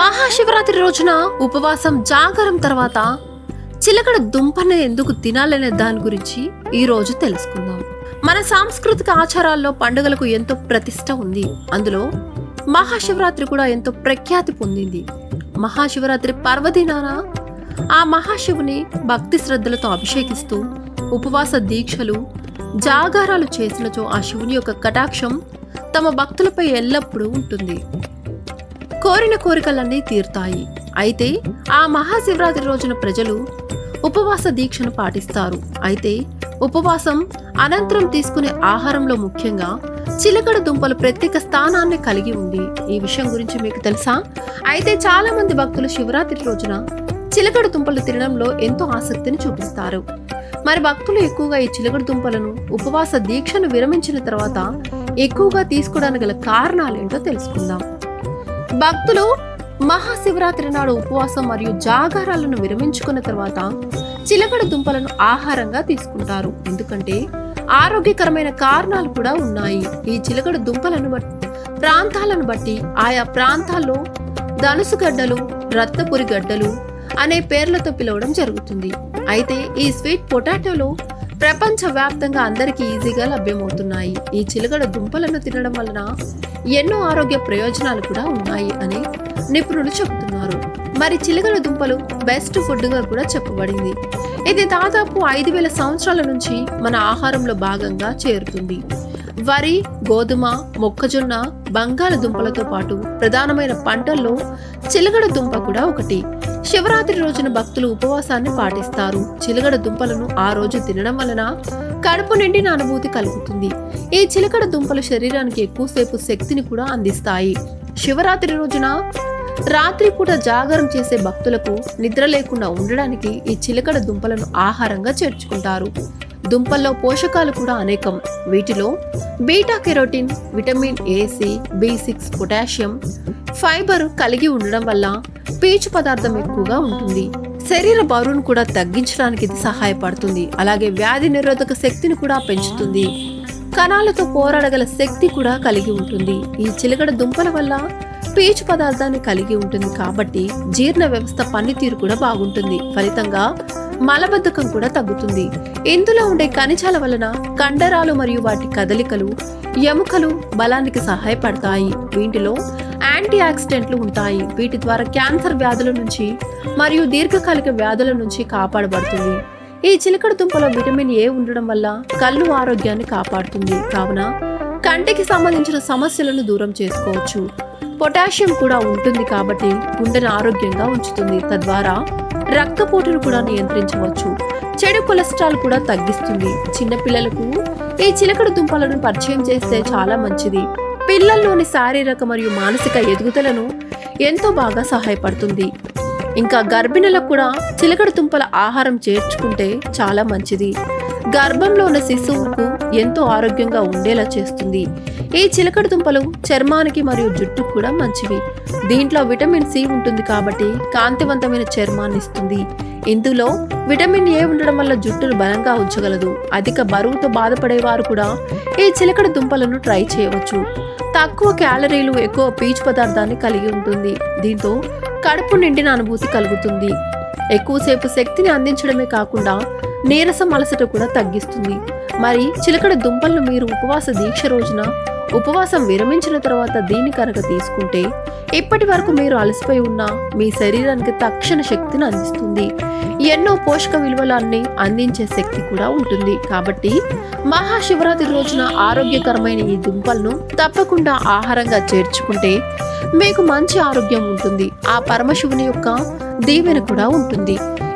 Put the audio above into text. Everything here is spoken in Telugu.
మహాశివరాత్రి రోజున ఉపవాసం జాగరం తర్వాత చిలకడ దుంపను ఎందుకు తినాలనే దాని గురించి ఈ రోజు తెలుసుకుందాం. మన సాంస్కృతిక ఆచారాల్లో పండుగలకు ఎంతో ప్రతిష్ట ఉంది. అందులో మహాశివరాత్రి కూడా ఎంతో ప్రఖ్యాతి పొందింది. మహాశివరాత్రి పర్వదినాన ఆ మహాశివుని భక్తి శ్రద్ధలతో అభిషేకిస్తూ ఉపవాస దీక్షలు జాగారాలు చేసినచో ఆ శివుని యొక్క కటాక్షం తమ భక్తులపై ఎల్లప్పుడూ ఉంటుంది. కోరిన కోరికలన్నీ తీరుతాయి. అయితే ఆ మహాశివరాత్రి రోజున ప్రజలు ఉపవాస దీక్షను పాటిస్తారు. అయితే ఉపవాసం అనంతరం తీసుకునే ఆహారంలో ముఖ్యంగా చిలకడ దుంపలు ప్రత్యేక స్థానాన్ని కలిగి ఉంది ఈ విషయం గురించి మీకు తెలుసా? అయితే చాలా మంది భక్తులు శివరాత్రి రోజున చిలకడ దుంపలు తినడంలో ఎంతో ఆసక్తిని చూపిస్తారు. మరి భక్తులు ఎక్కువగా ఈ చిలకడ దుంపలను ఉపవాస దీక్షను విరమించిన తర్వాత ఎక్కువగా తీసుకోవడానికి గల కారణాలేంటో తెలుసుకుందాం. భక్తులు మహాశివరాత్రి నాడు ఉపవాసం మరియు జాగారాలను విరమించుకున్న తర్వాత చిలకడ దుంపలను ఆహారంగా తీసుకుంటారు. ఎందుకంటే ఆరోగ్యకరమైన కారణాలు కూడా ఉన్నాయి. ఈ చిలకడ దుంపలను ప్రాంతాలను బట్టి ఆయా ప్రాంతాల్లో ధనుసుగడ్డలు రత్తపురి గడ్డలు అనే పేర్లతో పిలవడం జరుగుతుంది. అయితే ఈ స్వీట్ పొటాటోలో ప్రపంచ వ్యాప్తంగా అందరికీ ఈజీగా లభ్యమవుతున్నాయి. ఈ చిలకడ దుంపలను తినడం వలన ఎన్నో ఆరోగ్య ప్రయోజనాలు కూడా ఉన్నాయి అని నిపుణులు చెబుతున్నారు. మరి చిలకడ దుంపలు బెస్ట్ ఫుడ్గా కూడా చెప్పబడింది. ఇది దాదాపు ఐదు వేల సంవత్సరాల నుంచి మన ఆహారంలో భాగంగా చేరుతుంది. వరి గోధుమ మొక్కజొన్న బంగాళదుంపలతో పాటు ప్రధానమైన పంటల్లో చిలగడ దుంప కూడా ఒకటి. శివరాత్రి రోజున భక్తులు ఉపవాసాన్ని పాటిస్తారు. చిలకడ దుంపలను ఆ రోజు తినడం వలన కడుపు నిండిన అనుభూతి కలుగుతుంది. ఈ చిలకడ దుంపలు శరీరానికి ఎక్కువసేపు శక్తిని కూడా అందిస్తాయి. శివరాత్రి రోజున రాత్రిపూట జాగరం చేసే భక్తులకు నిద్ర లేకుండా ఉండడానికి ఈ చిలకడ దుంపలను ఆహారంగా చేర్చుకుంటారు. దుంపల్లో పోషకాలు కూడా అనేకం. వీటిలో beta carotene vitamin A C B six potassium fibre కలిగి ఉండడం వల్ల పీచు పదార్థం ఎక్కువగా ఉంటుంది. శరీర బరువును కూడా తగ్గించడానికి ఇది సహాయపడుతుంది. అలాగే వ్యాధి నిరోధక శక్తిని కూడా పెంచుతుంది. కణాలతో పోరాడగల శక్తి కూడా కలిగి ఉంటుంది. ఈ చిలకడ దుంపల వల్ల పీచు పదార్థాన్ని కలిగి ఉంటుంది కాబట్టి జీర్ణ వ్యవస్థ పనితీరు కూడా బాగుంటుంది. ఫలితంగా మలబద్ధకం కూడా తగ్గుతుంది. ఇందులో ఉండే ఖనిజాల వలన కండరాలు మరియు వాటి కదలికలు ఎముకలు బలానికి సహాయపడతాయి. వీటిలో యాంటీ ఆక్సిడెంట్లు ఉంటాయి. వీటి ద్వారా క్యాన్సర్ వ్యాధుల నుంచి మరియు దీర్ఘకాలిక వ్యాధుల నుంచి కాపాడబడుతుంది. ఈ చిలకడ దుంపలో విటమిన్ ఏ ఉండడం వల్ల కళ్ళు ఆరోగ్యాన్ని కాపాడుతుంది. కావున కంటికి సంబంధించిన సమస్యలను దూరం చేసుకోవచ్చు. పొటాషియం కూడా ఉంటుంది కాబట్టి గుండెను ఆరోగ్యంగా ఉంచుతుంది. తద్వారా రక్తపోటును కూడా నియంత్రించవచ్చు. చెడు కొలెస్ట్రాల్ కూడా తగ్గిస్తుంది. చిన్నపిల్లలకు ఈ చిలకడ దుంపలను పరిచయం చేస్తే చాలా మంచిది. పిల్లల్లోని శారీరక మరియు మానసిక ఎదుగుదలను ఎంతో బాగా సహాయపడుతుంది. ఇంకా గర్భిణులకు కూడా చిలకడ దుంపల ఆహారం చేర్చుకుంటే చాలా మంచిది. గర్భంలో ఉన్న శిశువుకు ఎంతో ఆరోగ్యంగా ఉండేలా చేస్తుంది. ఈ చిలకడ దుంపలు చర్మానికి మరియు జుట్టుకు కూడా మంచివి. దీంట్లో విటమిన్ సి ఉంటుంది కాబట్టి కాంతివంతమైన చర్మాన్ని ఇస్తుంది. ఇందులో విటమిన్ ఏ ఉండడం వల్ల జుట్టును బలంగా ఉంచగలదు. అధిక బరువుతో బాధపడేవారు కూడా ఈ చిలకడ దుంపలను ట్రై చేయవచ్చు. తక్కువ క్యాలరీలు ఎక్కువ పీచు పదార్థాన్ని కలిగి ఉంటుంది. దీంతో కడుపు నిండిన అనుభూతి కలుగుతుంది. ఎక్కువసేపు శక్తిని అందించడమే కాకుండా నీరసం అలసట కూడా తగ్గిస్తుంది. మరి చిలకడ దుంపలను మీరు ఉపవాస దీక్ష రోజున ఉపవాసం విరమించిన తర్వాత దీన్ని కనుక తీసుకుంటే ఇప్పటి వరకు మీరు అలసిపోయి ఉన్న మీ శరీరానికి తక్షణ శక్తిని అందిస్తుంది. ఎన్నో పోషక విలువలన్నీ అందించే శక్తి కూడా ఉంటుంది. కాబట్టి మహాశివరాత్రి రోజున ఆరోగ్యకరమైన ఈ దుంపలను తప్పకుండా ఆహారంగా చేర్చుకుంటే మీకు మంచి ఆరోగ్యం ఉంటుంది. ఆ పరమశివుని యొక్క దీవెన కూడా ఉంటుంది.